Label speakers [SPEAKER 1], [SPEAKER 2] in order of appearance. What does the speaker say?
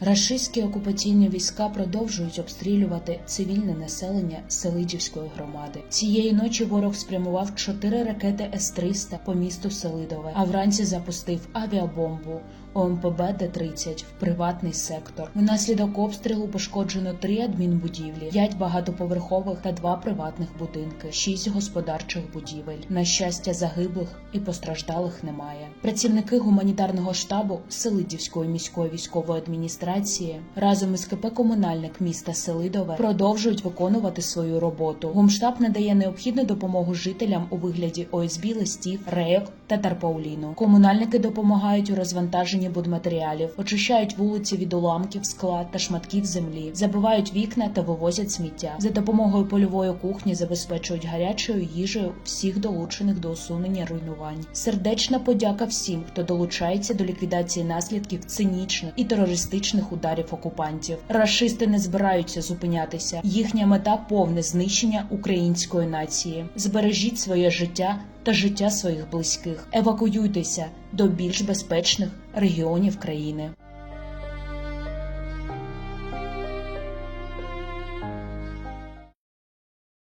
[SPEAKER 1] Рашистські окупаційні війська продовжують обстрілювати цивільне населення Селидівської громади. Цієї ночі ворог спрямував чотири ракети С-300 по місту Селидове, а вранці запустив авіабомбу ОМПБ Д-30 в приватний сектор. Внаслідок обстрілу пошкоджено три адмінбудівлі, п'ять багатоповерхових та два приватних будинки, шість господарчих будівель. На щастя, загиблих і постраждалих немає. Працівники гуманітарного штабу Селидівської міської військової адміністрації разом із КП комунальник міста Селидове продовжують виконувати свою роботу. Гумштаб надає необхідну допомогу жителям у вигляді ОСБ, листів, рейок та тарпауліну. Комунальники допомагають у розвантаженні будматеріалів, очищають вулиці від уламків, скла та шматків землі, забивають вікна та вивозять сміття. За допомогою польової кухні забезпечують гарячою їжею всіх долучених до усунення руйнувань. Сердечна подяка всім, хто долучається до ліквідації наслідків цинічних і терористичних ударів окупантів. Рашисти не збираються зупинятися. Їхня мета повне знищення української нації. Збережіть своє життя та життя своїх близьких. Евакуюйтеся до більш безпечних регіонів країни.